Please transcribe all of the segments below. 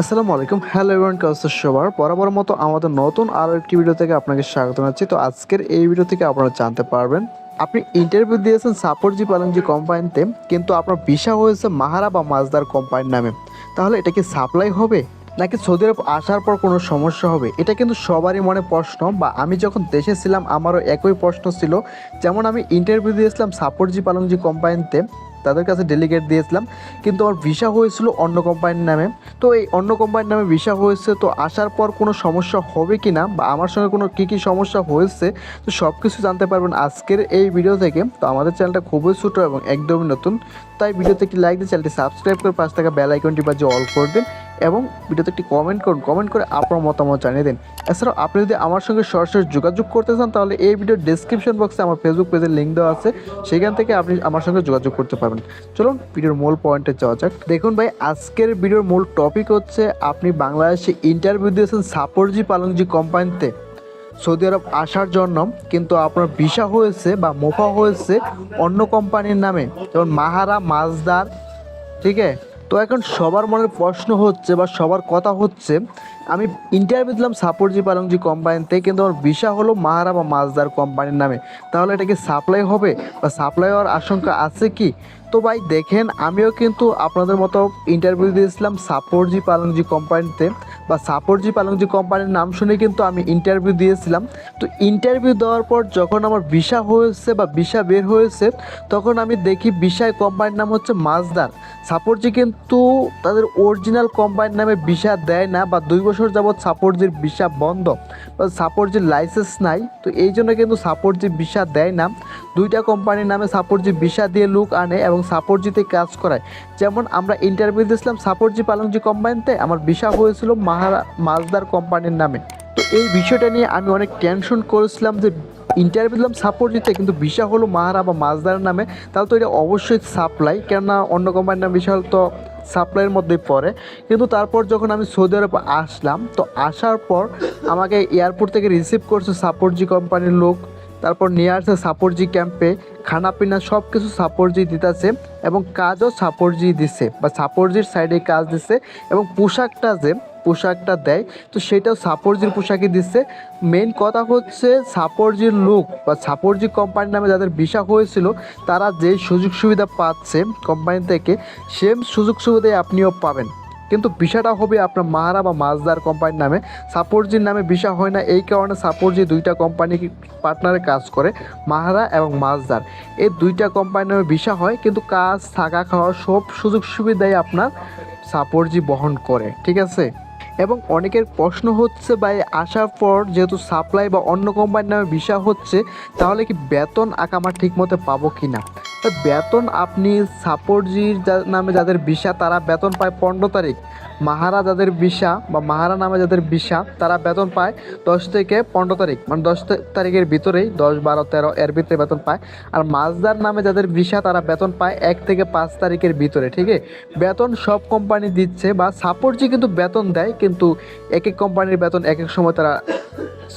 আসসালামু আলাইকুম। Hello everyone কাউসার সবার? বরাবর মতো আমাদের নতুন আরও একটি ভিডিও থেকে আপনাকে স্বাগত জানাচ্ছি। তো আজকের এই ভিডিও থেকে আপনারা জানতে পারবেন, আপনি ইন্টারভিউ দিয়েছেন সাপোর্টজি পালংজি কোম্পানিতে কিন্তু আপনার ভিসা হয়েছে মাহারা বা মাজদার কোম্পানির নামে। তাহলে এটা কি সাপ্লাই হবে? নাকি সৌদি আরব আসার পর কোনো সমস্যা হবে? এটা কিন্তু সবারই মনে প্রশ্ন বা আমি যখন দেশে ছিলাম, আমারও একই প্রশ্ন ছিল। যেমন আমি ইন্টারভিউ দিয়েছিলাম সাপোর্টজি পালংজি কোম্পানিতে তাদের কাছে ডেলিগেট দিয়েছিলাম। কিন্তু আমার ভিসা হয়েছিল অন্য কোম্পানির নামে। তো এই অন্য কোম্পানির নামে ভিসা হয়েছে, তো আসার পর কোনো সমস্যা হবে কি না বা আমার সঙ্গে কোনো কী কী সমস্যা হয়েছে, তো সব কিছু জানতে পারবেন আজকের এই ভিডিও থেকে। তো আমাদের চ্যানেলটা খুবই ছোটো এবং একদমই নতুন। তাই ভিডিওতে একটি লাইক দিয়ে চ্যানেলটি সাবস্ক্রাইব করে পাশ থাকা বেল আইকনটি বাজে অল করে দিন। এবং ভিডিওতে একটি কমেন্ট করুন কমেন্ট করে আপনার মতামত জানিয়ে দিন। এছাড়াও আপনি যদি আমার সঙ্গে সরাসরি যোগাযোগ করতে চান, তাহলে এই ভিডিওর ডিসক্রিপশন বক্সে আমার ফেসবুক পেজের লিঙ্ক দেওয়া আছে। সেখান থেকে আপনি আমার সঙ্গে যোগাযোগ করতে পারবেন। চলুন ভিডিওর মূল পয়েন্টে যাওয়া যাক। দেখুন ভাই, আজকের ভিডিওর মূল টপিক হচ্ছে, আপনি বাংলাদেশে ইন্টারভিউ দিয়েছেন সাপোরজি পালংজি কোম্পানিতে সৌদি আরব আসার জন্য, কিন্তু আপনার ভিসা হয়েছে বা মোফা হয়েছে অন্য কোম্পানির নামে, যেমন মাহারা, মাজদার ঠিক আছে তো এখন সবার মনের প্রশ্ন হচ্ছে বা সবার কথা হচ্ছে, আমি ইন্টারভিউ দিলাম সাপোর্টজি পালংজি কোম্পানিতে কিন্তু আমার ভিসা হলো মাহারা বা মাজদার কোম্পানির নামে। তাহলে এটা কি সাপ্লাই হবে বা সাপ্লাই হওয়ার আশঙ্কা আছে কি? তো ভাই দেখেন, আমিও কিন্তু আপনাদের মতো ইন্টারভিউ দিয়েছিলাম সাপোর্টজি পালংজি কোম্পানিতে বা সাপোর্টজি পালংজি কোম্পানির নাম শুনে কিন্তু আমি ইন্টারভিউ দিয়েছিলাম। তো ইন্টারভিউ দেওয়ার পর যখন আমার ভিসা হয়েছে বা ভিসা বের হয়েছে, তখন আমি দেখি ভিসায় কোম্পানির নাম হচ্ছে মাজদার সাপোর্টজি কিন্তু তাদের অরিজিনাল কোম্পানির নামে ভিসা দেয় না বা দুই বছর যাবৎ সাপোর্টজির ভিসা বন্ধ বা সাপোর্টজির লাইসেন্স নাই, তো এই জন্য কিন্তু সাপোর্টজি ভিসা দেয় না। দুইটা কোম্পানির নামে সাপোর্টজি ভিসা দিয়ে লুক আনে এবং সাপোর্টজিতে কাজ করায়। যেমন আমরা ইন্টারভিউ দিয়েছিলাম সাপোর্টজি পালংজি কোম্পানিতে, আমার ভিসা হয়েছিল মাহারা মাজদার কোম্পানির নামে। তো এই বিষয়টা নিয়ে আমি অনেক টেনশন করেছিলাম যে ইন্টারভিউ দিলাম সাপোর্ট দিতে কিন্তু ভিসা হলো মাহারা বা মাজদার নামে, তাহলে তো এটা অবশ্যই সাপ্লাই কেননা অন্য কোম্পানির নাম হলো তো সাপ্লাইয়ের মধ্যেই পড়ে। কিন্তু তারপর যখন আমি সৌদি আরব আসলাম, তো আসার পর আমাকে এয়ারপোর্ট থেকে রিসিভ করছে সাপোর্টজি কোম্পানির লোক। তারপর নিয়ে আসছে সাপোর্টজি ক্যাম্পে খানা পিনা সব কিছু সাপোর্টজি দিতেছে এবং কাজও সাপোর্টজি দিছে বা সাপোর্টজির সাইডে কাজ দিছে এবং পোশাকটা যে পোশাকটা দেয়, তো সেটাও সাপোর্টজির পোশাকই দিচ্ছে মেন কথা হচ্ছে সাপোর্টজির লোক বা সাপোর্টজি কোম্পানির নামে যাদের ভিসা হয়েছিল, তারা যে সুযোগ সুবিধা পাচ্ছে কোম্পানি থেকে সেম সুযোগ সুবিধাই আপনিও পাবেন। কিন্তু ভিসাটা হবে আপনার মাহারা বা মাজদার কোম্পানির নামে। সাপোর্টজির নামে ভিসা হয় না, এই কারণে সাপোর্টজি দুইটা কোম্পানি পার্টনারে কাজ করে, মাহারা এবং মাজদার। এই দুইটা কোম্পানির নামে ভিসা হয়, কিন্তু কাজ, থাকা, খাওয়া সব সুযোগ সুবিধাই আপনার সাপোর্টজি বহন করে, ঠিক আছে? এবং অনেকের প্রশ্ন হচ্ছে ভাই, আসার পর যেহেতু সাপ্লাই বা অন্য কোম্পানির নামে ভিসা হচ্ছে, তাহলে কি বেতন আকামা ঠিকমতো পাবো কি না বেতন আপনি সাপোর্টজির নামে যাদের ভিসা তারা বেতন পায় পনেরো তারিখ। মাহারা যাদের ভিসা বা মাহারা নামে যাদের ভিসা, তারা বেতন পায় দশ থেকে পনেরো তারিখ। মানে দশ তারিখের ভিতরেই দশ, বারো, তেরো, এর ভিতরে বেতন পায়। আর মাজদার নামে যাদের ভিসা, তারা বেতন পায় এক থেকে পাঁচ তারিখের ভিতরে, ঠিক আছে? বেতন সব কোম্পানি দিচ্ছে বা সাপোর্টজি কিন্তু বেতন দেয়, কিন্তু এক এক কোম্পানির বেতন এক এক সময় তারা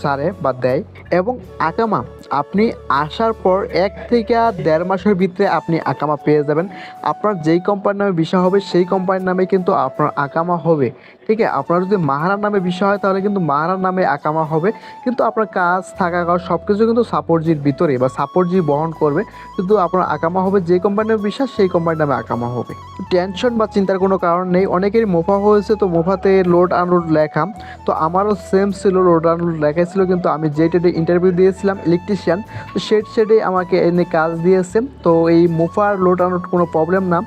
সারে বা দেয়। এবং আকামা, আপনি আসার পর এক থেকে দেড় মাসের ভিতরে আপনি আকামা পেয়ে যাবেন। আপনার যেই কোম্পানির নামে ভিসা হবে, সেই কোম্পানির নামে কিন্তু আপনার আকামা হবে। ঠিক আছে? আপনার যদি মাহারার নামে বিষয় হয়, তাহলে কিন্তু মাহারার নামে আকামা হবে। কিন্তু আপনার কাজ, থাকা খাওয়া সব কিছু কিন্তু সাপোর্টজির ভিতরে বা সাপোর্টজি বহন করবে। কিন্তু আপনার আকামা হবে যে কোম্পানির বিশ্বাস, সেই কোম্পানির নামে আকামা হবে। টেনশন বা চিন্তার কোনো কারণ নেই। অনেকেরই মোফা হয়েছে তো মোফাতে লোড আনলোড লেখা। তো আমারও সেম ছিল লোড আনলোড লেখাই ছিল কিন্তু আমি যে ডেটে ইন্টারভিউ দিয়েছিলাম ইলেকট্রিশিয়ান তো সেই সেটে আমাকে এনে কাজ দিয়েছে। তো এই মোফার লোড আনলোড কোনো প্রবলেম না।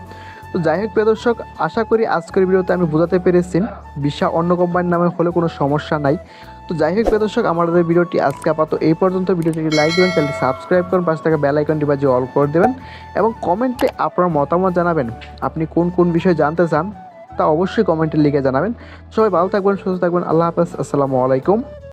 তো যাই হোক প্রিয় দর্শক, আশা করি আজকের ভিডিওতে আমি বোঝাতে পেরেছি বিশা অন্য কোম্পানির নামে হলে কোনো সমস্যা নাই। তো যাই হোক প্রিয় দর্শক, আমাদের ভিডিওটি আজকে আপাতত এই পর্যন্ত। ভিডিওটি লাইক দেবেন চ্যানেলটি সাবস্ক্রাইব করুন, পাশে থাকা বেল আইকনটি বাজে অল করে দেবেন এবং কমেন্টে আপনার মতামত জানাবেন। আপনি কোন কোন বিষয়ে জানতে চান তা অবশ্যই কমেন্টে লিখে জানাবেন। সবাই ভালো থাকবেন, সুস্থ থাকবেন, আল্লাহ হাফেজ, আসসালামু আলাইকুম।